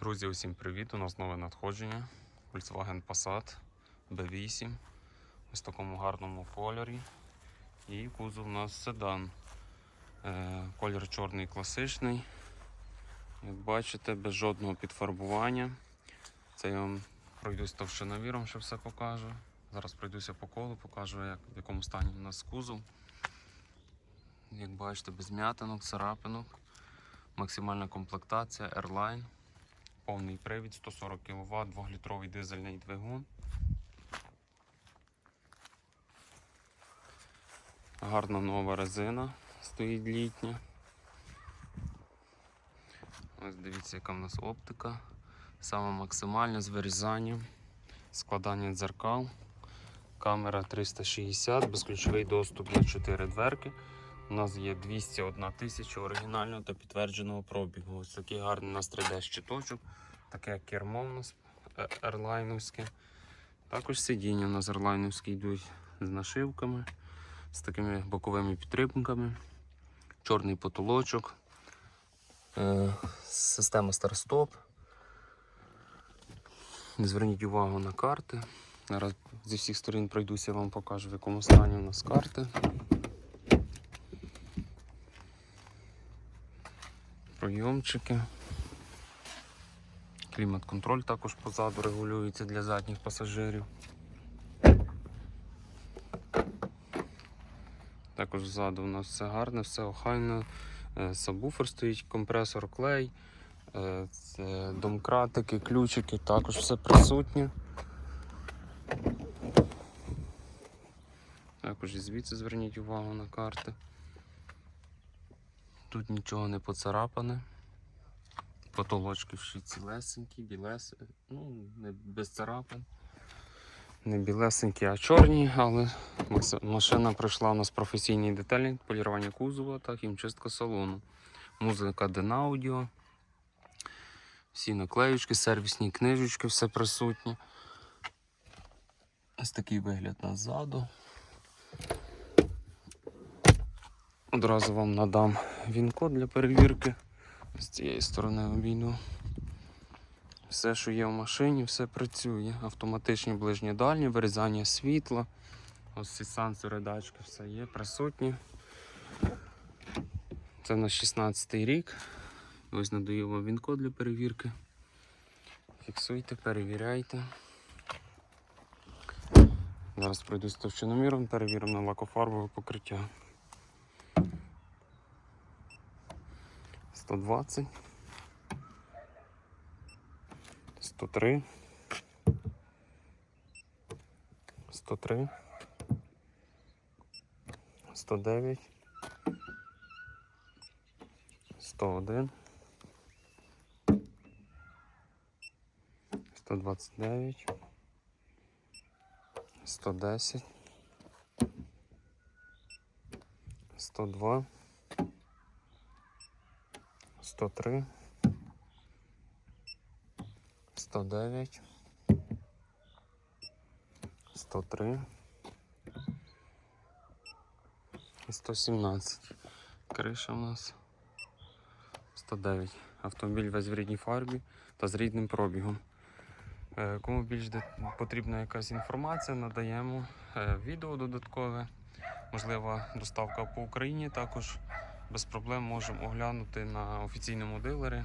Друзі, усім привіт! У нас нове надходження. Volkswagen Passat B8. Ось в такому гарному кольорі. І кузов у нас седан. Е, колір чорний класичний. Як бачите, без жодного підфарбування. Це я вам пройдусь товщиноміром, що все покажу. Зараз пройдуся по колу, покажу, як, в якому стані у нас кузов. Як бачите, без м'ятинок, царапинок. Максимальна комплектація Airline. Повний привід 140 кВт, 2-літровий дизельний двигун. Гарна нова резина стоїть літня. Ось дивіться, яка в нас оптика. Саме максимальна з вирізанням, складання дзеркал, камера 360, безключовий доступ на 4 дверки. У нас є 201 тисяча оригінального та підтвердженого пробігу. Ось такий гарний у нас 3D-щиточок, таке кермо у нас е, ерлайновське. Також сидіння у нас ерлайновські йдуть з нашивками, з такими боковими підтримками, чорний потолочок, е, система старт-стоп. Зверніть увагу на карти. Зараз зі всіх сторін пройдуся, вам покажу, в якому стані у нас карти. Прийомчики. Клімат-контроль також позаду регулюється для задніх пасажирів. Також ззаду у нас все гарне, все охайно. Е, Сабвуфер стоїть, компресор, клей, е, домкратики, ключики, також все присутнє. Також і звідси зверніть увагу на карти. Тут нічого не поцарапане. Потолочки всі цілесенькі, білес... ну, не без царапин. Не білесенькі, а чорні, але машина пройшла у нас професійний детальний полірування кузова та хімчистка салону. Музика Денаудіо. Всі наклеючки, сервісні книжечки, все присутнє. Ось такий вигляд назаду. Одразу вам надам він-код для перевірки. З цієї сторони обійду. Все, що є в машині, все працює. Автоматичні ближні дальні, вирізання світла. Ось ці сенсори датчики, все є, присутні. Це на 16 рік. Ось надаю вам він-код для перевірки. Фіксуйте, перевіряйте. Зараз пройду з товщиноміром, перевіримо на лакофарбове покриття. 120, 103, 103, 109, 101, 129, 110, 102, 103, 109, 103 і 117. Криша у нас 109. Автомобіль весь в рідній фарбі та з рідним пробігом. Е, Кому більш потрібна якась інформація, надаємо е, відео додаткове. Можлива доставка по Україні також без проблем можемо оглянути на офіційному дилері.